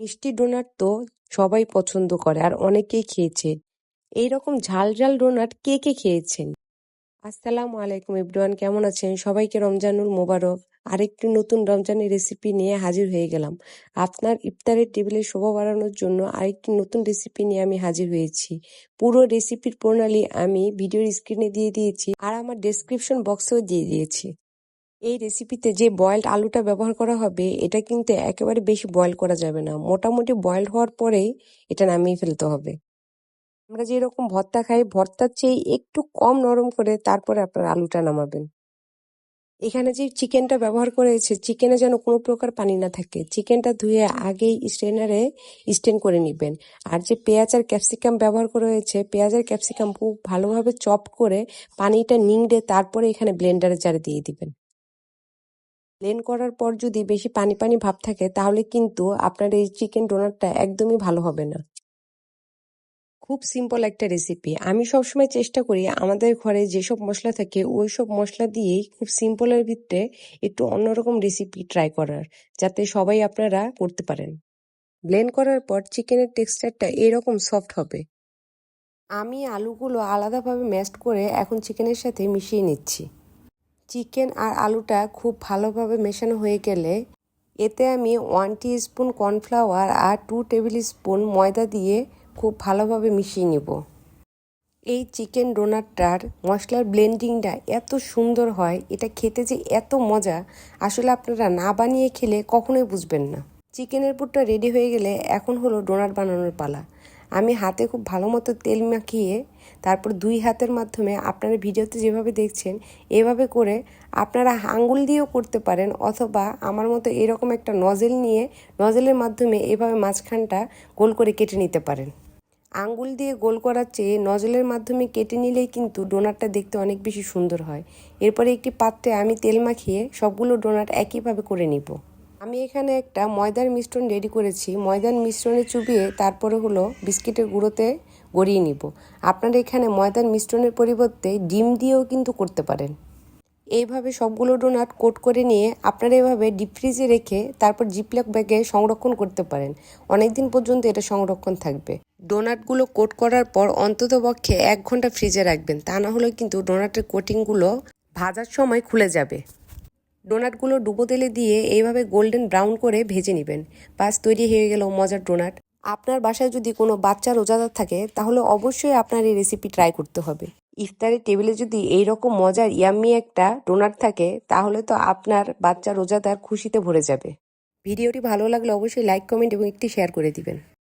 মিষ্টি ডোনাট তো সবাই পছন্দ করে আর অনেকেই খেয়েছে। এইরকম ঝাল ঝাল ডোনাট কে কে খেয়েছেন? আসসালামু আলাইকুম এভরিওয়ান, কেমন আছেন? সবাইকে রমজানুল মোবারক। আরেকটি নতুন রমজানের রেসিপি নিয়ে হাজির হয়ে গেলাম। আপনার ইফতারের টেবিলে শোভা বাড়ানোর জন্য আরেকটি নতুন রেসিপি নিয়ে আমি হাজির হয়েছি। পুরো রেসিপির প্রণালী আমি ভিডিওর স্ক্রিনে দিয়ে দিয়েছি আর আমার ডেসক্রিপশন বক্সেও দিয়ে দিয়েছি। এই রেসিপিতে যে বয়েলড আলুটা ব্যবহার করা হবে, এটা কিন্তু একেবারে বেশি বয়েল করা যাবে না। মোটামুটি বয়েলড হওয়ার পরেই এটা নামিয়ে ফেলতে হবে। আমরা যেরকম ভর্তা খাই, ভর্তার চেয়ে একটু কম নরম করে তারপরে আপনার আলুটা নামাবেন। এখানে যে চিকেনটা ব্যবহার করেছে চিকেনে যেন কোনো প্রকার পানি না থাকে চিকেনটা ধুয়ে আগেই স্ট্রেনারে স্টেন করে নেবেন। আর যে পেঁয়াজ আর ক্যাপসিকাম ব্যবহার করা হয়েছে, পেঁয়াজ আর ক্যাপসিকাম খুব ভালোভাবে চপ করে পানিটা নিংড়ে তারপরে এখানে ব্লেন্ডারে জারে দিয়ে দিবেন। ব্লেন্ড করার পর যদি বেশি পানি পানি ভাব থাকে, তাহলে কিন্তু আপনার এই চিকেন ডোনাটটা একদমই ভালো হবে না। খুব সিম্পল একটা রেসিপি আমি সবসময় চেষ্টা করি আমাদের ঘরে যেসব মশলা থাকে ওই সব মশলা দিয়েই খুব সিম্পলের ভিতরে একটু অন্যরকম রেসিপি ট্রাই করার, যাতে সবাই আপনারা করতে পারেন। ব্লেন্ড করার পর চিকেনের টেক্সচারটা এরকম সফট হবে। আমি আলুগুলো আলাদাভাবে ম্যাস্ট করে এখন চিকেনের সাথে মিশিয়ে নিচ্ছি। চিকেন আর আলুটা খুব ভালোভাবে মেশানো হয়ে গেলে এতে আমি ওয়ান স্পুন কর্নফ্লাওয়ার আর টু টেবিল স্পুন ময়দা দিয়ে খুব ভালোভাবে মিশিয়ে নেব। এই চিকেন ডোনাটটার মশলার ব্লেন্ডিংটা এত সুন্দর হয়, এটা খেতে যে এত মজা, আসলে আপনারা না বানিয়ে খেলে কখনোই বুঝবেন না। চিকেনের পুরটা রেডি হয়ে গেলে এখন হলো ডোনাট বানানোর পালা। আমি হাতে খুব ভালো মতো তেল মাখিয়ে তারপর দুই হাতের মাধ্যমে আপনারা ভিডিওতে যেভাবে দেখছেন, এভাবে করে আপনারা আঙ্গুল দিয়েও করতে পারেন অথবা আমার মতো এরকম একটা নজেল নিয়ে, নজেলের মাধ্যমে এভাবে মাঝখানটা গোল করে কেটে নিতে পারেন। আঙ্গুল দিয়ে গোল করার চেয়ে নজলের মাধ্যমে কেটে নিলেই কিন্তু ডোনাটটা দেখতে অনেক বেশি সুন্দর হয়। এরপরে একটি পাত্রে আমি তেল মাখিয়ে সবগুলো ডোনাট একইভাবে করে নিব। আমি এখানে একটা ময়দার মিশ্রণ রেডি করেছি। ময়দার মিশ্রণে চুবিয়ে তারপরে হলো বিস্কিটের গুঁড়োতে গড়িয়ে নিব। আপনারা এখানে ময়দার মিশ্রণের পরিবর্তে ডিম দিয়েও কিন্তু করতে পারেন। এইভাবে সবগুলো ডোনাট কোট করে নিয়ে আপনারা এভাবে ডিপ ফ্রিজে রেখে তারপর জিপলক ব্যাগে সংরক্ষণ করতে পারেন। অনেক দিন পর্যন্ত এটা সংরক্ষণ থাকবে। ডোনাটগুলো কোট করার পর অন্তত পক্ষে এক ঘণ্টা ফ্রিজে রাখবেন। তা না হলে কিন্তু ডোনাটের কোটিংগুলো ভাজার সময় খুলে যাবে। ডোনাটগুলো ডুবো তেলে দিয়ে এইভাবে গোল্ডেন ব্রাউন করে ভেজে নেবেন। বাস, তৈরি হয়ে গেল মজার ডোনাট। আপনার বাসায় যদি কোনো বাচ্চা রোজাদার থাকে, তাহলে অবশ্যই আপনার এই রেসিপি ট্রাই করতে হবে। ইফতারের টেবিলে যদি এই রকম মজার ইয়াম্মি একটা ডোনাট থাকে, তাহলে তো আপনার বাচ্চা রোজাদার খুশিতে ভরে যাবে। ভিডিওটি ভালো লাগলে অবশ্যই লাইক কমেন্ট এবং একটি শেয়ার করে দিবেন।